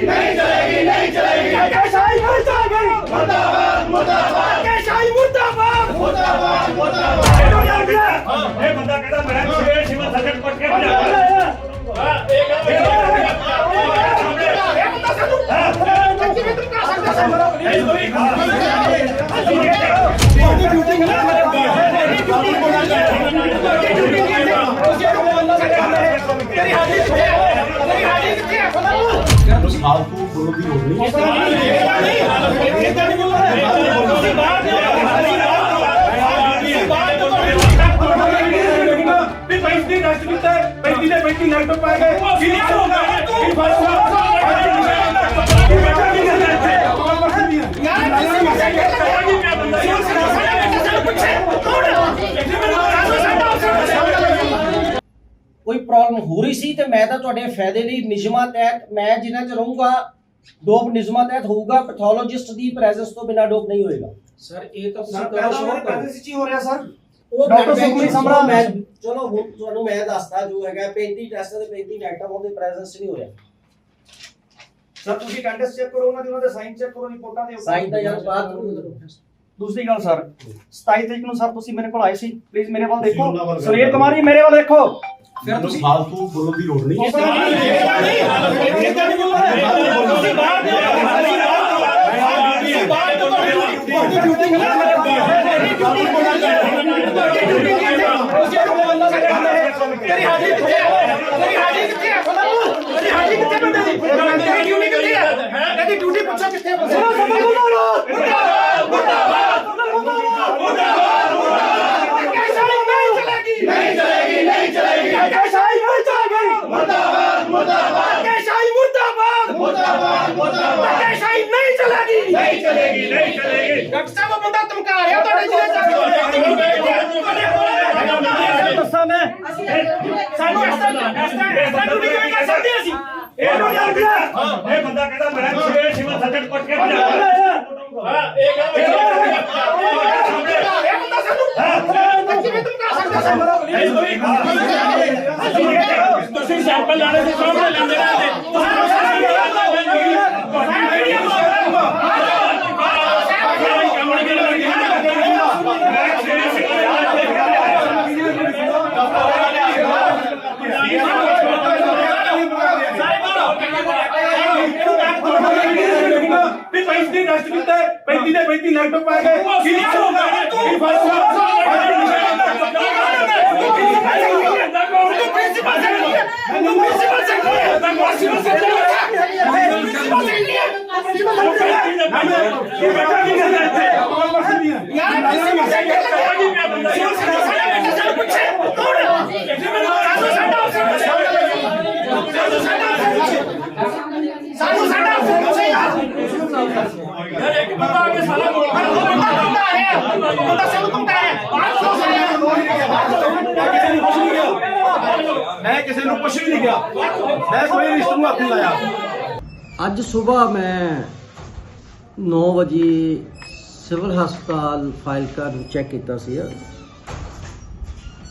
ਨਹੀਂ ਚਲੇਗੀ ਨਹੀਂ ਚਲੇਗੀ ਕੈਸਾਈ ਮੁਰਦਾਬਾਦ ਮੁਰਦਾਬਾਦ ਮੁਰਦਾਬਾਦ ਕੈਸਾਈ ਮੁਰਦਾਬਾਦ ਮੁਰਦਾਬਾਦ ਮੁਰਦਾਬਾਦ ਇਹ ਬੰਦਾ ਕਹਿੰਦਾ ਮੈਂ ਸ਼ੇਰ ਸ਼ਿਵਾ ਸੱਜਣ ਪੱਟ ਕੇ ਭਜਾ ਇਹ ਬੰਦਾ ਸਾਨੂੰ ਕੱਚੀ ਵਿੱਚ ਕਰ ਸਕਦਾ ਸੀ ਤੇਰੀ ਹਾਜ਼ਰੀ ਕਿੱਥੇ ਹੈ ਤੇਰੀ ਹਾਜ਼ਰੀ ਕਿੱਥੇ ਹੈ ਫਲਾਣਾ ਫਾਲਤੂ ਬੋਲਣ ਦੀ ਲੋੜ ਨਹੀਂ ਵੀ 35 ਦੀ ਨਸ਼ਟ ਕੀਤਾ 35 ਦੇ 35 ਨੈਗੇਟਿਵ ਪਾ ਗਏ ਕਿਹਨੇ ਹੋ ਗਿਆ ਤੂੰ ਕੀ ਫ਼ਰਕ ਕੋਈ ਪ੍ਰੋਬਲਮ ਹੋ ਰਹੀ ਸੀ ਤੇ ਮੈਂ ਤਾਂ ਤੁਹਾਡੇ ਫਾਇਦੇ ਲਈ ਨਿਯਮਾਂ ਤਹਿਤ ਮੈਂ ਜਿੰਨਾ ਚ ਰਹੂੰਗਾ ਡੋਪ ਨਿਯਮਾਂ ਤਹਿਤ ਹੋਊਗਾ ਪੈਥੋਲੋਜਿਸਟ ਦੀ ਪ੍ਰੈਜ਼ੈਂਸ ਤੋਂ ਬਿਨਾ ਡੋਪ ਨਹੀਂ ਹੋਏਗਾ। ਸਰ ਇਹ ਤਾਂ ਤੁਸੀਂ ਕਰੋ ਸ਼ੋਰ ਕਰੋ। ਕਰ ਹੋ ਰਿਹਾ ਸਰ ਉਹ ਡਾਕਟਰ ਸੁਖਮਨੀ ਸਮਰਾ ਮੈਂ ਚਲੋ ਹੁਣ ਤੁਹਾਨੂੰ ਮੈਂ ਦੱਸਦਾ ਜੋ ਹੈਗਾ 35 ਟੈਸਟ ਦੇ 35 ਨੈਗੇਟਿਵ ਉਹਦੇ ਪ੍ਰੈਜ਼ੈਂਸ ਨਹੀਂ ਹੋਇਆ ਸਰ ਤੁਸੀਂ ਕੰਟੈਸਟ ਚੈੱਕ ਕਰੋ ਉਹਨਾਂ ਦੀ ਉਹਨਾਂ ਦੇ ਸਾਈਨ ਚੈੱਕ ਕਰੋ ਰਿਪੋਰਟਾਂ ਦੇ ਸਾਈਨ ਦਾ ਯਾਰ ਬਾਤ ਕਰੋ। ਦੂਸਰੀ ਗੱਲ ਸਰ 27 ਤਰੀਕ ਨੂੰ ਸਰ ਤੁਸੀਂ ਮੇਰੇ ਕੋਲ ਆਏ ਸੀ। ਪਲੀਜ਼ ਮੇਰੇ ਵੱਲ ਦੇਖੋ। ਸੁਨੀਲ ਕੁਮਾਰ ਜੀ ਮੇਰੇ ਵੱਲ ਦੇਖੋ। ਫਿਰ ਤੁਸੀਂ ਫਾਲਤੂ ਬੋਲਣ ਦੀ ਲੋੜ ਨਹੀਂ ਤੇਰੀ ਹਾਜ਼ਰੀ ਕਿੱਥੇ ਹੈ? ਤੇਰੀ ਹਾਜ਼ਰੀ ਕਿੱਥੇ ਹੈ? ਫਲਾਣਾ ਤੇਰੀ ਹਾਜ਼ਰੀ ਕਿੱਥੇ ਬੰਦੇ ਦੀ? ਤੇਰੀ ਡਿਊਟੀ ਕਿੱਥੇ ਹੈ? ਇਹਦੀ ਡਿਊਟੀ ਪੁੱਛੋ ਕਿੱਥੇ ਹੈ ਬੰਦੇ ਕੈਸਾਈ ਨਹੀਂ ਚਲੇਗੀ ਨਹੀਂ ਚਲੇਗੀ ਨਹੀਂ ਚਲੇਗੀ ਕੈਸਾਈ ਮੁਰਦਾਬਾਦ ਮੁਰਦਾਬਾਦ ਮੁਰਦਾਬਾਦ ਕੈਸਾਈ ਮੁਰਦਾਬਾਦ ਕੈਸਾਈ ਨਹੀਂ ਚਲੇਗੀ। ਨਹੀਂ ਚਲੇਗੀ ਨਹੀਂ ਚਲੇਗੀ। ਡਾਕਟਰ ਸਾਹਿਬ ਉਹ ਬੰਦਾ ਧਮਕਾ ਰਿਹਾ ਤੁਹਾਡੇ ਜ਼ਿਲ੍ਹੇ ਚ। ਦੱਸਾਂ ਮੈਂ। ਸਾਨੂੰ ਇਸ ਤਰ੍ਹਾਂ ਇਸ ਤਰ੍ਹਾਂ ਇਸ ਤਰ੍ਹਾਂ ਡਿਊਟੀ ਕਿਵੇਂ ਕਰ ਸਕਦੇ ਅਸੀਂ। ਇਹ ਬੰਦਾ ਇਹ ਬੰਦਾ ਕਹਿੰਦਾ ਮੈਂ? ਸ਼ੇਰ ਸ਼ਿਵਾ ਸੱਜਣ ਪੱਟ ਕੇ ਭਜਾ ਇਹ ਬੰਦਾ ਸਾਨੂੰ ਤੁਸੀਂ ਸੈਂਪਲ ਲਾਣੇ ਦੇ ਸਾਹਮਣੇ ਲੈਂਦੇ ਰਹੇ ਵੀ 35 ਨਸ਼ਟ ਕੀਤਾ 35 ਦੇ 35 ਨੈਗੇਟਿਵ ਪਾ ਗਏ ਕਿਹਨੇ ਹੋ ਗਿਆ ਤੂੰ ਕੀ ਫ਼ਰਕ ਸਾਨੂੰ ਸਾਡਾ ਅਫਸਰ ਪੁੱਛੇ ਯਾਰ ਇੱਕ ਬੰਦਾ ਆ ਕੇ ਸਾਰਾ ਬੋਲ ਬੰਦਾ ਬੰਦਾ ਆਇਆ ਬੰਦਾ ਸਾਨੂੰ ਧਮਕਾ ਹੈ ਬਾਹਰ ਸੋ ਮੈਂ ਕਿਸੇ ਨੂੰ ਕੁਝ ਵੀ ਨਹੀਂ ਕਿਹਾ। ਮੈਂ ਕੋਈ ਰਿਸ਼ਤੇ ਨੂੰ ਹੱਥ ਨਹੀਂ ਲਾਇਆ। ਅੱਜ ਸਵੇਰ ਮੈਂ 9 ਵਜੇ ਸਿਵਲ ਹਸਪਤਾਲ ਫਾਈਲ ਕਰ ਚੈੱਕ ਕੀਤਾ ਸੀ।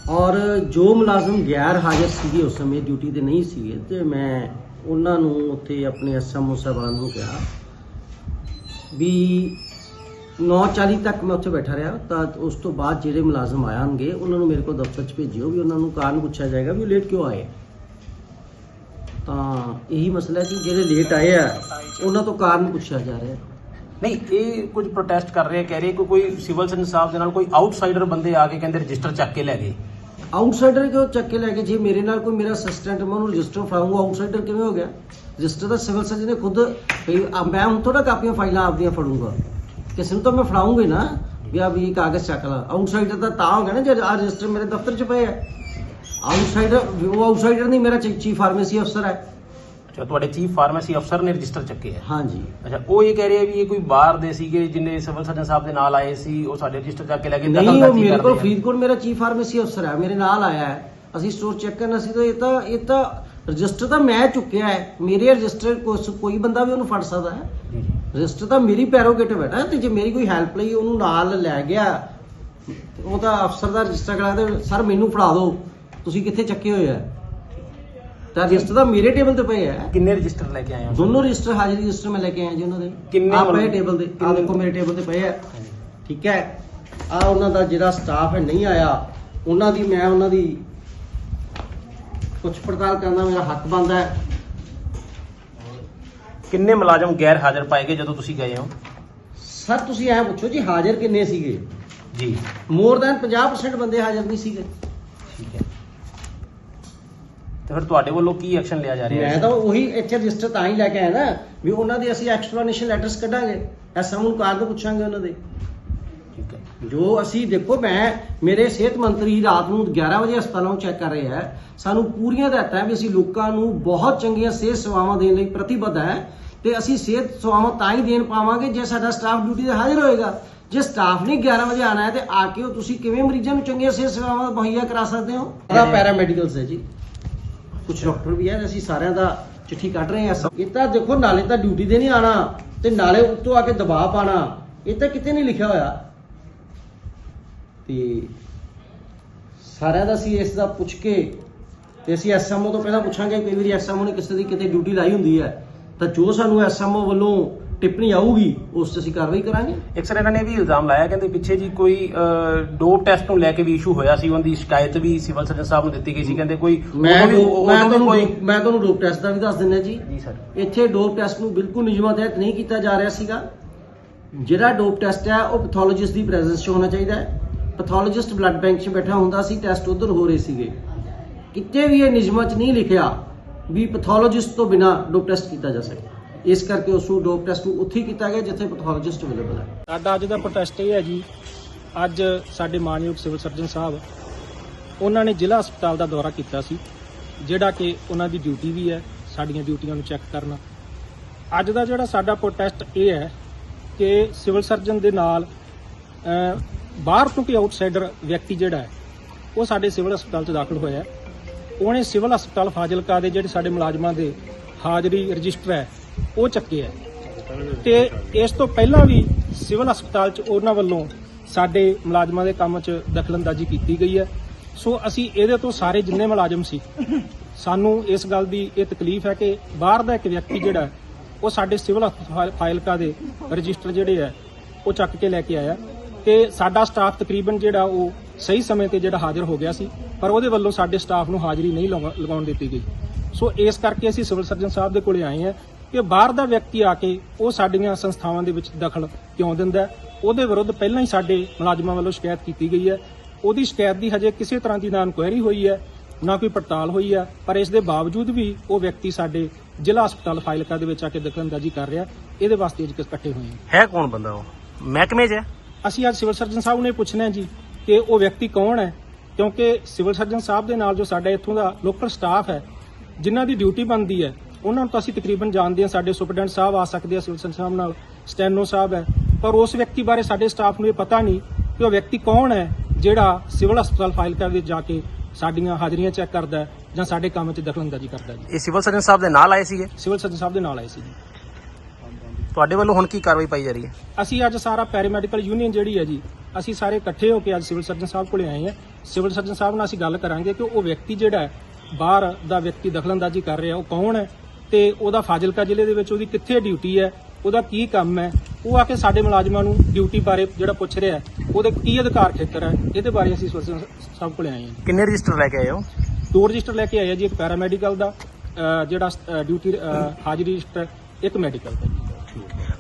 ਔਰ ਜੋ ਮੁਲਾਜ਼ਮ ਗੈਰ ਹਾਜ਼ਰ ਸੀਗੇ ਉਸ ਸਮੇਂ ਡਿਊਟੀ ਤੇ ਨਹੀਂ ਸੀਗੇ, ਤੇ ਮੈਂ ਉਹਨਾਂ ਨੂੰ ਉੱਥੇ ਆਪਣੇ ਐਸਐਮਓ ਸਾਹਿਬਾਨ ਨੂੰ ਕਿਹਾ ਵੀ 9:40 ਤੱਕ ਮੈਂ ਉੱਥੇ ਬੈਠਾ ਰਿਹਾ। ਤਾਂ ਉਸ ਤੋਂ ਬਾਅਦ ਜਿਹੜੇ ਮੁਲਾਜ਼ਮ ਆਣਗੇ ਉਹਨਾਂ ਨੂੰ ਮੇਰੇ ਕੋਲ ਦਫ਼ਤਰ 'ਚ ਭੇਜਿਓ ਵੀ ਉਹਨਾਂ ਨੂੰ ਕਾਰਨ ਪੁੱਛਿਆ ਜਾਏਗਾ ਵੀ ਉਹ ਲੇਟ ਕਿਉਂ ਆਏ। ਤਾਂ ਇਹੀ ਮਸਲਾ ਹੈ ਕਿ ਜਿਹੜੇ ਲੇਟ ਆਏ ਆ ਉਹਨਾਂ ਤੋਂ ਕਾਰਨ ਪੁੱਛਿਆ ਜਾ ਰਿਹਾ ਨਹੀਂ ਇਹ ਕੁਝ ਪ੍ਰੋਟੈਸਟ ਕਰ ਰਹੇ ਕਹਿ ਰਹੇ ਕਿ ਕੋਈ ਸਿਵਲ ਸਾਹਿਬ ਦੇ ਨਾਲ ਕੋਈ ਆਊਟਸਾਈਡਰ ਬੰਦੇ ਆ ਕੇ ਕਹਿੰਦੇ ਰਜਿਸਟਰ ਚੱਕ ਕੇ ਲੈ ਗਏ। ਆਊਟਸਾਈਡਰ ਕਿਉਂ ਚੱਕ ਕੇ ਲੈ ਕੇ ਜੇ ਮੇਰੇ ਨਾਲ ਕੋਈ ਮੇਰਾ ਅਸਿਸਟੈਂਟ ਮੈਂ ਉਹਨੂੰ ਰਜਿਸਟਰ ਫੜਾਉਂਗਾ ਆਊਟਸਾਈਡਰ ਕਿਵੇਂ ਹੋ ਗਿਆ? ਰਜਿਸਟਰ ਤਾਂ ਸਿਵਲ ਸਰਜਨ ਨੇ ਖੁਦ ਮੈਂ ਹੁਣ ਥੋੜਾ ਕਾਪੀਆਂ ਫਾਈਲਾਂ ਆਪਦੀਆਂ ਫੜੂੰਗਾ। ਕਿਸੇ ਨੂੰ ਤਾਂ ਮੈਂ ਫੜਾਉਂਗੀ ਨਾ ਵੀ ਆ ਵੀ ਇਹ ਕਾਗਜ਼ ਚੱਕ ਲਾ। ਆਊਟਸਾਈਡਰ ਤਾਂ ਤਾਂ ਹੋ ਗਿਆ ਨਾ ਜੇ ਆ ਰਜਿਸਟਰ ਮੇਰੇ ਦਫ਼ਤਰ 'ਚ ਪਏ ਆ। ਆਊਟਸਾਈਡਰ ਉਹ ਆਊਟਸਾਈਡਰ ਨਹੀਂ ਮੇਰਾ ਚੀਫ ਫਾਰਮੇਸੀ ਅਫਸਰ ਹੈ। ਅੱਛਾ ਤੁਹਾਡੇ ਚੀਫ ਫਾਰਮੇਸੀ ਅਫਸਰ ਨੇ ਰਜਿਸਟਰ ਚੱਕੇ ਆ? ਹਾਂਜੀ। ਅੱਛਾ ਉਹ ਇਹ ਕਹਿ ਰਹੇ ਆ ਵੀ ਇਹ ਕੋਈ ਬਾਹਰ ਦੇ ਸੀਗੇ ਜਿੰਨੇ ਸਿਵਲ ਸਰਜਨ ਸਾਹਿਬ ਦੇ ਨਾਲ ਆਏ ਸੀ ਉਹ ਸਾਡੇ ਰਜਿਸਟਰ ਚੱਕ ਕੇ ਲੈ ਗਏ ਨਹੀਂ ਉਹ ਮੇਰੇ ਕੋਲ। ਫਰੀਦਕੋਟ ਮੇਰਾ ਚੀਫ ਫਾਰਮੇਸੀ ਅਫਸਰ ਹੈ ਮੇਰੇ ਨਾਲ ਆਇਆ ਹੈ। ਅਸੀਂ ਸਟੋਰ ਚੈੱਕ ਕਰਨਾ ਸੀ ਤਾਂ ਇਹ ਤਾਂ ਇਹ ਤਾਂ ਰਜਿਸਟਰ ਤਾਂ ਮੈਂ ਚੁੱਕਿਆ ਹੈ। ਮੇਰੇ ਰਜਿਸਟਰ ਕੋਈ ਬੰਦਾ ਵੀ ਉਹਨੂੰ ਫੜ ਸਕਦਾ ਹੈ। ਰਜਿਸਟਰ ਤਾਂ ਮੇਰੀ ਪੈਰੋਗੇਟਿਵ ਹੈ ਨਾ ਤੇ ਜੇ ਮੇਰੀ ਕੋਈ ਹੈਲਪ ਲਈ ਉਹਨੂੰ ਨਾਲ ਲੈ ਗਿਆ ਉਹ ਤਾਂ ਅਫਸਰ ਦਾ ਰਜਿਸਟਰ ਕਰਾ ਦੇ ਸਰ ਮੈਨੂੰ ਫੜਾ ਦਿਓ ਤੁਸੀਂ ਕਿੱਥੇ ਚੱਕੇ ਹੋਏ ਆ? ਤਾਂ ਰਜਿਸਟਰ ਤਾਂ ਮੇਰੇ ਟੇਬਲ ਤੇ ਪਏ ਆ। ਕਿੰਨੇ ਰਜਿਸਟਰ ਲੈ ਕੇ ਆਏ ਹੋ? ਦੋਨੋਂ ਰਜਿਸਟਰ ਹਾਜ਼ਰੀ ਰਜਿਸਟਰ ਮੈਂ ਲੈ ਕੇ ਆਇਆ ਜੀ ਉਹਨਾਂ ਦੇ। ਕਿੰਨੇ ਆ ਪਏ ਟੇਬਲ ਤੇ ਆ ਦੇਖੋ ਮੇਰੇ ਟੇਬਲ ਤੇ ਪਏ ਆ। ਠੀਕ ਹੈ। ਆ ਉਹਨਾਂ ਦਾ ਜਿਹੜਾ ਸਟਾਫ ਹੈ ਨਹੀਂ ਆਇਆ ਉਹਨਾਂ ਦੀ ਮੈਂ ਉਹਨਾਂ ਦੀ ਪੁੱਛ ਪੜਤਾਲ ਕਰਨਾ ਮੇਰਾ ਹੱਕ ਬਣਦਾ ਹੈ। ਕਿੰਨੇ ਮੁਲਾਜ਼ਮ ਗੈਰ ਹਾਜ਼ਰ ਪਾਏ ਗਏ ਜਦੋਂ ਤੁਸੀਂ ਗਏ ਹੋ? ਸਰ ਤੁਸੀਂ ਐ ਪੁੱਛੋ ਜੀ ਹਾਜ਼ਰ ਕਿੰਨੇ ਸੀਗੇ? ਜੀ। ਮੋਰ ਦੈਨ 50% ਬੰਦੇ ਹਾਜ਼ਰ ਨਹੀਂ ਸੀਗੇ। ਠੀਕ ਹੈ। ਤੇ ਫਿਰ ਤੁਹਾਡੇ ਵੱਲੋਂ ਕੀ ਐਕਸ਼ਨ ਲਿਆ ਜਾ ਰਿਹਾ ਮੈਂ ਤਾਂ ਉਹੀ ਇੱਥੇ ਰਜਿਸਟਰ ਤਾਂ ਹੀ ਲੈ ਕੇ ਆਇਆ ਨਾ ਵੀ ਉਹਨਾਂ ਦੇ ਅਸੀਂ ਐਕਸਪਲੇਨੇਸ਼ਨ ਲੈਟਰਸ ਕੱਢਾਂਗੇ। ਐਸਐਮ ਨੂੰ ਕਾਰਡ ਪੁੱਛਾਂਗੇ ਉਹਨਾਂ ਦੇ। ਜੋ ਅਸੀਂ ਦੇਖੋ, ਮੈਂ ਮੇਰੇ ਸਿਹਤ ਮੰਤਰੀ ਰਾਤ ਨੂੰ 11 ਵਜੇ ਹਸਪਤਾਲਾਂ ਨੂੰ ਚੈੱਕ ਕਰ ਰਹੇ ਹੈ। ਸਾਨੂੰ ਪੂਰੀਆਂ ਹਦਾਇਤਾਂ ਵੀ ਅਸੀਂ ਲੋਕਾਂ ਨੂੰ ਬਹੁਤ ਚੰਗੀਆਂ ਸਿਹਤ ਸੇਵਾਵਾਂ ਦੇਣ ਲਈ ਪ੍ਰਤੀਬੱਧ ਹੈ ਤੇ ਅਸੀਂ ਸਿਹਤ ਸੇਵਾਵਾਂ ਤਾਂ ਹੀ ਦੇਣ ਪਾਵਾਂਗੇ ਜੇ ਸਾਡਾ ਸਟਾਫ ਡਿਊਟੀ ਤੇ ਹਾਜ਼ਰ ਹੋਏਗਾ। ਜੇ ਸਟਾਫ ਨੇ 11 ਵਜੇ ਆਣਾ ਹੈ ਤੇ ਆ ਕੇ ਉਹ ਤੁਸੀਂ ਕਿਵੇਂ ਮਰੀਜ਼ਾਂ ਨੂੰ ਚੰਗੀਆਂ ਸਿਹਤ ਸੇਵਾਵਾਂ ਮੁਹੱਈਆ ਕਰਾ ਸਕਦੇ ਹੋ? ਸਾਰਾ ਪੈਰਾਮੈਡੀਕਲਸ ਹੈ ਜੀ। ਕੁਝ ਡਾਕਟਰ ਵੀ ਹੈ, ਅਸੀਂ ਸਾਰਿਆਂ ਦਾ ਚਿੱਠੀ ਕੱਢ ਰਹੇ ਹਾਂ। ਇਹ ਤਾਂ ਦੇਖੋ, ਨਾਲੇ ਤਾਂ ਡਿਊਟੀ ਤੇ ਨਹੀਂ ਆਣਾ ਤੇ ਨਾਲੇ ਉੱਤੋਂ ਆ ਕੇ ਦਬਾਅ ਪਾਣਾ ਇਹ ਤਾਂ ਕਿਤੇ ਨਹੀਂ ਲਿਖਿਆ ਹੋਇਆ। ਤੇ ਸਾਰਿਆਂ ਦਾ ਅਸੀਂ ਇਸ ਦਾ ਪੁੱਛ ਕੇ ਤੇ ਅਸੀਂ ਐਸਐਮਓ ਤੋਂ ਪਹਿਲਾਂ ਪੁੱਛਾਂਗੇ ਕਈ ਵਾਰੀ ਐਸਐਮਓ ਨੇ ਕਿਸੇ ਦੀ ਕਿਤੇ ਡਿਊਟੀ ਲਾਈ ਹੁੰਦੀ ਹੈ ਤਾਂ ਜੋ ਸਾਨੂੰ ਐਸਐਮਓ ਵੱਲੋਂ ਟਿੱਪਣੀ ਆਊਗੀ ਉਸ ਤੇ ਅਸੀਂ ਕਾਰਵਾਈ ਕਰਾਂਗੇ। ਇੱਕ ਸਰ ਇਹਨਾਂ ਨੇ ਵੀ ਇਲਜ਼ਾਮ ਲਾਇਆ ਕਹਿੰਦੇ ਪਿੱਛੇ ਜੀ ਕੋਈ ਡੋਪ ਟੈਸਟ ਨੂੰ ਲੈ ਕੇ ਵੀ ਇਸ਼ੂ ਹੋਇਆ ਸੀ ਉਹਦੀ ਸ਼ਿਕਾਇਤ ਵੀ ਸਿਵਲ ਸਰਜਨ ਸਾਹਿਬ ਨੂੰ ਦਿੱਤੀ ਗਈ ਸੀ ਕਹਿੰਦੇ ਕੋਈ ਮੈਂ ਮੈਂ ਤੁਹਾਨੂੰ ਮੈਂ ਤੁਹਾਨੂੰ ਡੋਪ ਟੈਸਟ ਦਾ ਵੀ ਦੱਸ ਦਿੰਦਾ ਜੀ। ਜੀ ਸਰ। ਇੱਥੇ ਡੋਪ ਟੈਸਟ ਨੂੰ ਬਿਲਕੁਲ ਨਿਯਮਾਂ ਤਹਿਤ ਨਹੀਂ ਕੀਤਾ ਜਾ ਰਿਹਾ ਸੀਗਾ। ਜਿਹੜਾ ਡੋਪ ਟੈਸਟ ਹੈ ਉਹ ਪੈਥੋਲੋਜਿਸਟ ਦੀ ਪ੍ਰੈਜ਼ੈਂਸ 'ਚ ਹੋਣਾ ਚਾਹੀਦਾ ਹੈ। ਪੈਥੋਲੋਜਿਸਟ ਬਲੱਡ ਬੈਂਕ 'ਚ ਬੈਠਾ ਹੁੰਦਾ ਸੀ ਟੈਸਟ ਉਧਰ ਹੋ ਰਹੇ ਸੀਗੇ। ਕਿਤੇ ਵੀ ਇਹ ਨਿਯਮਾਂ 'ਚ ਨਹੀਂ ਲਿਖਿਆ ਵੀ ਪੈਥੋਲੋਜਿਸਟ ਤੋਂ ਬਿਨਾ ਡੋਪ ਟੈਸਟ ਕੀਤਾ ਜਾ ਸਕੇ। ਇਸ ਕਰਕੇ ਉਸ ਨੂੰ ਡੋਪ ਟੈਸਟ ਨੂੰ ਉੱਥੇ ਹੀ ਕੀਤਾ ਗਿਆ ਜਿੱਥੇ ਪੈਥੋਲੋਜਿਸਟ ਅਵੇਲੇਬਲ ਹੈ। ਸਾਡਾ ਅੱਜ ਦਾ ਪ੍ਰੋਟੈਸਟ ਇਹ ਹੈ ਜੀ, ਅੱਜ ਸਾਡੇ ਮਾਨਯੋਗ ਸਿਵਲ ਸਰਜਨ ਸਾਹਿਬ, ਉਹਨਾਂ ਨੇ ਜ਼ਿਲ੍ਹਾ ਹਸਪਤਾਲ ਦਾ ਦੌਰਾ ਕੀਤਾ ਸੀ, ਜਿਹੜਾ ਕਿ ਉਹਨਾਂ ਦੀ ਡਿਊਟੀ ਵੀ ਹੈ, ਸਾਡੀਆਂ ਡਿਊਟੀਆਂ ਨੂੰ ਚੈੱਕ ਕਰਨਾ। ਅੱਜ ਦਾ ਜਿਹੜਾ ਸਾਡਾ ਪ੍ਰੋਟੈਸਟ ਇਹ ਹੈ ਕਿ ਸਿਵਲ ਸਰਜਨ ਦੇ ਨਾਲ ਬਾਹਰ ਤੋਂ ਕੋਈ ਆਊਟਸਾਈਡਰ ਵਿਅਕਤੀ ਜਿਹੜਾ ਹੈ, ਉਹ ਸਾਡੇ ਸਿਵਲ ਹਸਪਤਾਲ 'ਚ ਦਾਖਲ ਹੋਇਆ ਹੈ। ਉਹਨੇ ਸਿਵਲ ਹਸਪਤਾਲ ਫਾਜ਼ਿਲਕਾ ਦੇ ਜਿਹੜੇ ਸਾਡੇ ਮੁਲਾਜ਼ਮਾਂ ਦੇ ਹਾਜ਼ਰੀ ਰਜਿਸਟਰ ਹੈ, ਉਹ ਚੱਕੇ ਹੈ। ਤੇ ਇਸ ਤੋਂ ਪਹਿਲਾਂ ਵੀ ਸਿਵਲ ਹਸਪਤਾਲ 'ਚ ਉਹਨਾਂ ਵੱਲੋਂ ਸਾਡੇ ਮੁਲਾਜ਼ਮਾਂ ਦੇ ਕੰਮ 'ਚ ਦਖਲਅੰਦਾਜ਼ੀ ਕੀਤੀ ਗਈ ਹੈ। ਸੋ ਅਸੀਂ ਇਹਦੇ ਤੋਂ ਸਾਰੇ ਜਿੰਨੇ ਮੁਲਾਜ਼ਮ ਸੀ, ਸਾਨੂੰ ਇਸ ਗੱਲ ਦੀ ਇਹ ਤਕਲੀਫ ਹੈ ਕਿ ਬਾਹਰ ਦਾ ਇੱਕ ਵਿਅਕਤੀ ਜਿਹੜਾ ਉਹ ਸਾਡੇ ਸਿਵਲ ਹਸਪਤਾਲ ਫਾਇਲਕਾ ਦੇ ਰਜਿਸਟਰ ਜਿਹੜੇ ਹੈ, ਉਹ ਚੱਕ ਕੇ ਲੈ ਕੇ ਆਇਆ। ਤੇ ਸਾਡਾ ਸਟਾਫ ਤਕਰੀਬਨ ਜਿਹੜਾ ਉਹ ਸਹੀ ਸਮੇਂ ਤੇ ਜਿਹੜਾ ਹਾਜ਼ਰ ਹੋ ਗਿਆ ਸੀ, ਪਰ ਉਹਦੇ ਵੱਲੋਂ ਸਾਡੇ ਸਟਾਫ ਨੂੰ ਹਾਜ਼ਰੀ ਨਹੀਂ ਲਗਾ- ਲਗਾਉਣ ਦਿੱਤੀ ਗਈ। ਸੋ ਇਸ ਕਰਕੇ ਅਸੀਂ ਸਿਵਲ ਸਰਜਨ ਸਾਹਿਬ ਦੇ ਕੋਲੇ ਆਏ ਹਾਂ ਕਿ ਬਾਹਰ ਦਾ ਵਿਅਕਤੀ ਆ ਕੇ ਉਹ ਸਾਡੀਆਂ ਸੰਸਥਾਵਾਂ ਦੇ ਵਿੱਚ ਦਖਲ ਕਿਉਂ ਦਿੰਦਾ ਉਹਦੇ ਵਿਰੁੱਧ ਪਹਿਲਾਂ ਹੀ ਸਾਡੇ ਮੁਲਾਜ਼ਮਾਂ ਵੱਲੋਂ ਸ਼ਿਕਾਇਤ ਕੀਤੀ ਗਈ ਹੈ। ਉਹਦੀ ਸ਼ਿਕਾਇਤ ਦੀ ਹਜੇ ਕਿਸੇ ਤਰ੍ਹਾਂ ਦੀ ਨਾ ਇਨਕੁਆਇਰੀ ਹੋਈ ਹੈ, ਨਾ ਕੋਈ ਪੜਤਾਲ ਹੋਈ ਹੈ, ਪਰ ਇਸ ਦੇ ਬਾਵਜੂਦ ਵੀ ਉਹ ਵਿਅਕਤੀ ਸਾਡੇ ਜ਼ਿਲ੍ਹਾ ਹਸਪਤਾਲ ਫਾਇਲਕਾ ਦੇ ਵਿੱਚ ਆ ਕੇ ਦਖਲਅੰਦਾਜ਼ੀ ਕਰ ਰਿਹਾ ਇਹਦੇ ਵਾਸਤੇ ਅੱਜ ਇਕੱਠੇ ਹੋਏ ਹਾਂ। ਹੈ ਕੌਣ ਬੰਦਾ ਉਹ? ਮਹਿਕਮੇ 'ਚ ਹੈ? ਅਸੀਂ ਅੱਜ ਸਿਵਲ ਸਰਜਨ ਸਾਹਿਬ ਨੇ ਪੁੱਛਣਾ ਹੈ ਜੀ ਕਿ ਉਹ ਵਿਅਕਤੀ ਕੌਣ ਹੈ? ਕਿਉਂਕਿ ਸਿਵਲ ਸਰਜਨ ਸਾਹਿਬ ਦੇ ਨਾਲ ਜੋ ਸਾਡਾ ਇੱਥੋਂ ਦਾ ਲੋਕਲ ਸਟਾਫ ਹੈ ਜਿਨ੍ਹਾਂ ਦੀ ਡਿਊਟੀ ਬਣਦੀ ਹੈ ਉਹਨਾਂ ਨੂੰ ਤਾਂ ਅਸੀਂ ਤਕਰੀਬਨ ਜਾਣਦੇ ਹਾਂ ਸਾਡੇ ਸੁਪਰਡੈਂਟ ਸਾਹਿਬ ਆ ਸਕਦੇ ਆ ਸਿਵਲ ਸਰਜਨ ਸਾਹਿਬ ਨਾਲ ਸਟੈਨੋ ਸਾਹਿਬ ਹੈ। ਪਰ ਉਸ ਵਿਅਕਤੀ ਬਾਰੇ ਸਾਡੇ ਸਟਾਫ ਨੂੰ ਇਹ ਪਤਾ ਨਹੀਂ ਕਿ ਉਹ ਵਿਅਕਤੀ ਕੌਣ ਹੈ ਜਿਹੜਾ ਸਿਵਲ ਹਸਪਤਾਲ ਫਾਈਲ ਕਰ ਵਿੱਚ ਜਾ ਕੇ ਸਾਡੀਆਂ ਹਾਜ਼ਰੀਆਂ ਚੈੱਕ ਕਰਦਾ ਜਾਂ ਸਾਡੇ ਕੰਮ 'ਚ ਦਖਲਅੰਦਾਜ਼ੀ ਕਰਦਾ ਹੈ ਜੀ। ਇਹ ਸਿਵਲ ਸਰਜਨ ਸਾਹਿਬ ਦੇ ਨਾਲ ਆਏ ਸੀਗੇ? ਸਿਵਲ ਸਰਜਨ ਸਾਹਿਬ ਦੇ ਨਾਲ ਆਏ ਸੀ ਜੀ। ਤੁਹਾਡੇ ਵੱਲੋਂ ਹੁਣ ਕੀ ਕਾਰਵਾਈ ਪਾਈ ਜਾ ਰਹੀ ਹੈ? ਅਸੀਂ ਅੱਜ ਸਾਰਾ ਪੈਰਾਮੈਡੀਕਲ ਯੂਨੀਅਨ ਜਿਹੜੀ ਹੈ ਜੀ ਅਸੀਂ ਸਾਰੇ ਇਕੱਠੇ ਹੋ ਕੇ ਅੱਜ ਸਿਵਲ ਸਰਜਨ ਸਾਹਿਬ ਕੋਲੇ ਆਏ ਹਾਂ। ਸਿਵਲ ਸਰਜਨ ਸਾਹਿਬ ਨਾਲ ਅਸੀਂ ਗੱਲ ਕਰਾਂਗੇ ਕਿ ਉਹ ਵਿਅਕਤੀ ਜਿਹੜਾ ਹੈ ਬਾਹਰ ਦਾ ਵਿਅਕਤੀ ਦਖਲਅੰਦਾਜ਼ੀ ਕਰ ਰਿਹਾ ਉਹ ਕੌਣ ਹੈ ਤੇ ਉਹਦਾ ਫਾਜ਼ਿਲਕਾ ਜ਼ਿਲ੍ਹੇ ਦੇ ਵਿੱਚ ਉਹਦੀ ਕਿੱਥੇ ਡਿਊਟੀ ਹੈ ਉਹਦਾ ਕੀ ਕੰਮ ਹੈ ਉਹ ਆ ਕੇ ਸਾਡੇ ਮੁਲਾਜ਼ਮਾਂ ਨੂੰ ਡਿਊਟੀ ਬਾਰੇ ਜਿਹੜਾ ਪੁੱਛ ਰਿਹਾ ਹੈ ਉਹਦੇ ਕੀ ਅਧਿਕਾਰ ਖੇਤਰ ਹੈ ਇਹਦੇ ਬਾਰੇ ਅਸੀਂ ਸਿਵਲ ਸਰਜਨ ਸਾਹਿਬ ਕੋਲੇ ਆਏ ਹਾਂ ਕਿੰਨੇ ਰਜਿਸਟਰ ਲੈ ਕੇ ਆਏ ਹੋ? ਦੋ ਰਜਿਸਟਰ ਲੈ ਕੇ ਆਏ ਆ ਜੀ ਇੱਕ ਪੈਰਾਮੈਡੀਕਲ ਦਾ ਜਿਹੜਾ ਡਿਊਟੀ ਹਾਜ਼ਰੀ ਰਜਿਸਟਰ ਇੱਕ ਮੈਡੀਕਲ ਦਾ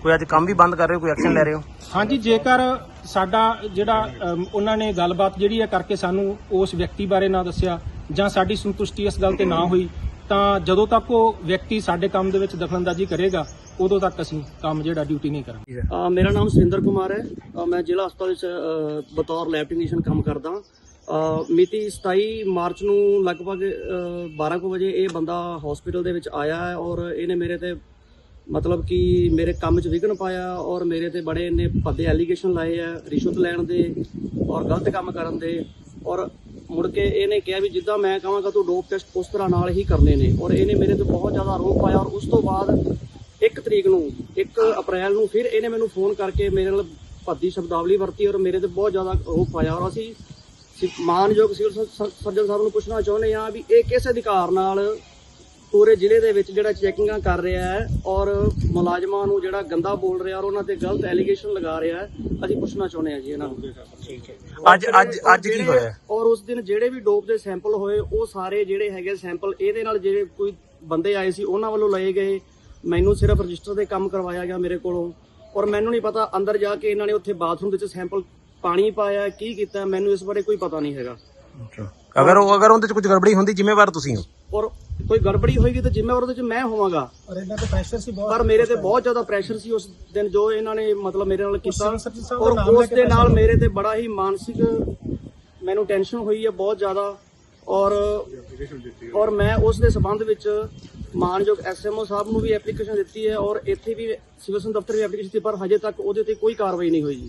ਕੋਈ ਅੱਜ ਕੰਮ ਵੀ ਬੰਦ ਕਰ ਰਹੇ ਹੋ ਕੋਈ ਐਕਸ਼ਨ ਲੈ ਰਹੇ ਹੋ? ਹਾਂਜੀ ਜੇਕਰ ਸਾਡਾ ਜਿਹੜਾ ਅਮ, ਉਹਨਾਂ ਨੇ ਗੱਲਬਾਤ ਜਿਹੜੀ ਹੈ ਕਰਕੇ ਸਾਨੂੰ ਉਸ ਵਿਅਕਤੀ ਬਾਰੇ ਨਾ ਦੱਸਿਆ ਜਾਂ ਸਾਡੀ ਸੰਤੁਸ਼ਟੀ ਇਸ ਗੱਲ ਤੇ ਨਾ ਹੋਈ ਤਾਂ ਜਦੋਂ ਤੱਕ ਉਹ ਵਿਅਕਤੀ ਸਾਡੇ ਕੰਮ ਦੇ ਵਿੱਚ ਦਖਲਅੰਦਾਜ਼ੀ ਕਰੇਗਾ ਉਦੋਂ ਤੱਕ ਅਸੀਂ ਕੰਮ ਜਿਹੜਾ ਡਿਊਟੀ ਨਹੀਂ ਕਰਾਂਗੇ। ਅ, ਮੇਰਾ ਨਾਮ ਸੁਰਿੰਦਰ ਕੁਮਾਰ ਹੈ। ਅ, ਮੈਂ ਜ਼ਿਲ੍ਹਾ ਹਸਪਤਾਲ ਵਿੱਚ ਅ, ਬਤੌਰ ਲੈਬ ਟੈਕਨੀਸ਼ੀਅਨ ਕੰਮ ਕਰਦਾ। ਅ, ਮਿਤੀ 27 ਮਾਰਚ ਨੂੰ ਲਗਭਗ ਅ, 12 ਕੁ ਵਜੇ ਇਹ ਬੰਦਾ ਹਸਪੀਟਲ ਦੇ ਵਿੱਚ ਆਇਆ ਹੈ ਔਰ ਇਹਨੇ ਮੇਰੇ ਤੇ ਮਤਲਬ ਕਿ ਮੇਰੇ ਕੰਮ 'ਚ ਵਿਘਨ ਪਾਇਆ ਔਰ ਮੇਰੇ ਤੇ ਬੜੇ ਇਹਨੇ ਭੱਦੇ ਐਲੀਗੇਸ਼ਨ ਲਾਏ ਆ ਰਿਸ਼ਵਤ ਲੈਣ ਦੇ ਔਰ ਗਲਤ ਕੰਮ ਕਰਨ ਦੇ। ਔਰ ਮੁੜ ਕੇ ਇਹਨੇ ਕਿਹਾ ਵੀ ਜਿੱਦਾਂ ਮੈਂ ਕਹਾਂਗਾ ਤੂੰ ਡੋਪ ਟੈਸਟ ਉਸ ਤਰ੍ਹਾਂ ਨਾਲ ਹੀ ਕਰਨੇ ਨੇ। ਔਰ ਇਹਨੇ ਮੇਰੇ ਤੇ ਬਹੁਤ ਜ਼ਿਆਦਾ ਆਰੋਪ ਪਾਇਆ ਔਰ ਉਸ ਤੋਂ ਬਾਅਦ ਇੱਕ ਤਰੀਕ ਨੂੰ 1 ਅਪ੍ਰੈਲ ਨੂੰ ਫਿਰ ਇਹਨੇ ਮੈਨੂੰ ਫੋਨ ਕਰਕੇ ਮੇਰੇ ਨਾਲ ਭੱਦੀ ਸ਼ਬਦਾਵਲੀ ਵਰਤੀ ਔਰ ਮੇਰੇ ਤੇ ਬਹੁਤ ਜ਼ਿਆਦਾ ਉਹ ਪਾਇਆ। ਔਰ ਅਸੀਂ ਸਿ- ਮਾਨਯੋਗ ਸਿਵਲ ਸ- ਸਰਜਨ ਸਾਹਿਬ ਨੂੰ ਪੁੱਛਣਾ ਚਾਹੁੰਦੇ ਹਾਂ ਵੀ ਇਹ ਕਿਸ ਅਧਿਕਾਰ ਨਾਲ ਪੂਰੇ ਜ਼ਿਲ੍ਹੇ ਦੇ ਵਿੱਚ ਜਿਹੜਾ ਚੈਕਿੰਗਾਂ ਕਰ ਰਿਹਾ ਹੈ ਔਰ ਮੁਲਾਜ਼ਮਾਂ ਨੂੰ ਜਿਹੜਾ ਗੰਦਾ ਬੋਲ ਰਿਹਾ ਔਰ ਉਹਨਾਂ ਤੇ ਗਲਤ ਐਲੀਗੇਸ਼ਨ ਲਗਾ ਰਿਹਾ ਹੈ ਅਸੀਂ ਪੁੱਛਣਾ ਚਾਹੁੰਦੇ ਹਾਂ ਜੀ ਇਹਨਾਂ ਨੂੰ। ਅੱਜ ਅੱਜ ਅੱਜ ਕੀ ਹੋਇਆ? ਔਰ ਉਸ ਦਿਨ ਜਿਹੜੇ ਵੀ ਡੋਪ ਦੇ ਸੈਂਪਲ ਹੋਏ ਉਹ ਸਾਰੇ ਜਿਹੜੇ ਹੈਗੇ ਸੈਂਪਲ ਇਹਦੇ ਨਾਲ ਜਿਹੜੇ ਕੋਈ ਬੰਦੇ ਆਏ ਸੀ ਉਹਨਾਂ ਵੱਲੋਂ ਲਏ ਗਏ। ਮੈਨੂੰ ਸਿਰਫ ਰਜਿਸਟਰ ਦੇ ਕੰਮ ਕਰਵਾਇਆ ਗਿਆ ਮੇਰੇ ਕੋਲੋਂ। ਔਰ ਮੈਨੂੰ ਨਹੀਂ ਪਤਾ ਅੰਦਰ ਜਾ ਕੇ ਇਹਨਾਂ ਨੇ ਉੱਥੇ ਬਾਥਰੂਮ ਦੇ ਵਿੱਚ ਸੈਂਪਲ ਪਾਣੀ ਪਾਇਆ ਕੀ ਕੀਤਾ ਮੈਨੂੰ ਇਸ ਬਾਰੇ ਕੋਈ ਪਤਾ ਨਹੀਂ ਹੈਗਾ। ਅਗਰ ਉਹ ਅਗਰ ਉਹਦੇ ਚ ਕੁਝ ਗੜਬੜੀ ਹੁੰਦੀ ਜ਼ਿੰਮੇਵਾਰ ਤੁਸੀਂ ਹੋ? ਔਰ ਕੋਈ ਗੜਬੜੀ ਹੋਏਗੀ ਤਾਂ ਜ਼ਿੰਮੇਵਾਰ ਉਹਦੇ ਚ ਮੈਂ ਹੋਵਾਂਗਾ। ਪਰ ਇਹਨਾਂ ਤੇ ਪ੍ਰੈਸ਼ਰ ਸੀ ਬਹੁਤ ਪਰ ਮੇਰੇ ਤੇ ਬਹੁਤ ਜ਼ਿਆਦਾ ਪ੍ਰੈਸ਼ਰ ਸੀ ਉਸ ਦਿਨ ਜੋ ਇਹਨਾਂ ਨੇ ਮਤਲਬ ਮੇਰੇ ਨਾਲ ਕੀਤਾ। ਸਾਹਿਬ ਦਾ ਔਰ ਨਾਮ ਲੈ ਉਸ ਕੇ ਦੇ ਨਾਲ ਮੇਰੇ ਤੇ ਬੜਾ ਹੀ ਮਾਨਸਿਕ ਮੈਨੂੰ ਟੈਨਸ਼ਨ ਹੋਈ ਹੈ ਬਹੁਤ ਜ਼ਿਆਦਾ। ਔਰ ਔਰ ਮੈਂ ਉਸ ਦੇ ਸਬੰਧ ਵਿੱਚ ਮਾਨਯੋਗ ਐਸਐਮਓ ਸਾਹਿਬ ਨੂੰ ਵੀ ਐਪਲੀਕੇਸ਼ਨ ਦਿੱਤੀ ਹੈ ਔਰ ਇੱਥੇ ਵੀ ਸਿਵਲ ਸਰਜਨ ਦਫ਼ਤਰ ਵੀ ਐਪਲੀਕੇਸ਼ਨ ਦਿੱਤੀ ਪਰ ਹਜੇ ਤੱਕ ਉਹਦੇ ਤੇ ਕੋਈ ਕਾਰਵਾਈ ਨਹੀਂ ਹੋਈ ਜੀ।